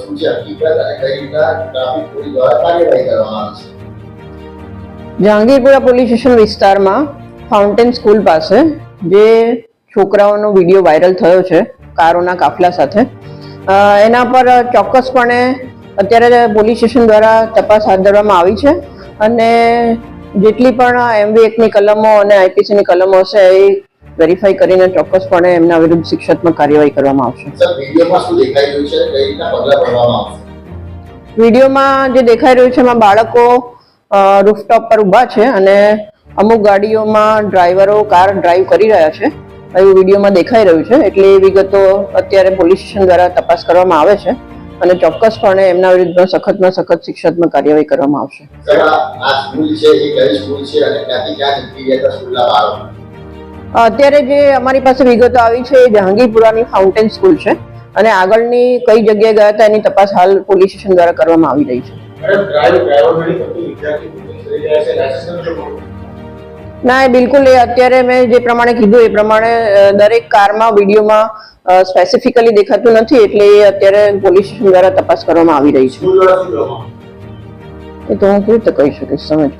શું છે હકીકત અને કઈ રીતના ટ્રાફિક પોલીસ દ્વારા કાર્યવાહી કરવામાં છે. જહાંગીરપુરા પોલીસ સ્ટેશન વિસ્તારમાં ફાઉન્ટેન સ્કૂલ પાસે જે છોકરાઓનો વીડિયો વાયરલ થયો છે, કારોના કાફલા સાથે. એના પર ચોક્કસપણે અત્યારે પોલીસ સ્ટેશન દ્વારા તપાસ હાથ ધરવામાં આવી છે અને જેટલી પણ એમવી એકની કલમો અને આઈપીસીની કલમો હશે, એ વેરીફાઈ કરીને ચોક્કસપણે એમના વિરુદ્ધ શિક્ષાત્મક કાર્યવાહી કરવામાં આવશે. વિડીયોમાં જે દેખાઈ રહ્યું છે એમાં બાળકો રૂફટોપ પર ઊભા છે અને અમુક ગાડીઓમાં ડ્રાઈવરો કાર ડ્રાઈવ કરી રહ્યા છે. એવું વિડીયોમાં દેખાઈ રહ્યું છે. એટલે એ વિગતો અત્યારે પોલીસ સ્ટેશન દ્વારા તપાસ કરવામાં આવે છે અને ચોક્કસપણે એમના વિરુદ્ધમાં સખતમાં સખત શિક્ષાત્મક કાર્યવાહી કરવામાં આવશે. અત્યારે જે અમારી પાસે વિગતો આવી છે એ જહાંગીરપુરાની ફાઉન્ટેન સ્કૂલ છે અને આગળની કઈ જગ્યાએ ગયા હતા એની તપાસ હાલ પોલીસ સ્ટેશન દ્વારા કરવામાં આવી રહી છે. ના એ બિલકુલ એ અત્યારે મેં જે પ્રમાણે કીધું એ પ્રમાણે દરેક કારમાં વિડીયોમાં સ્પેસિફિકલી દેખાતું નથી એટલે એ અત્યારે પોલીસ સ્ટેશન દ્વારા તપાસ કરવામાં આવી રહી? છે એ તો હું કેવી રીતે કહી શકીશ સમજ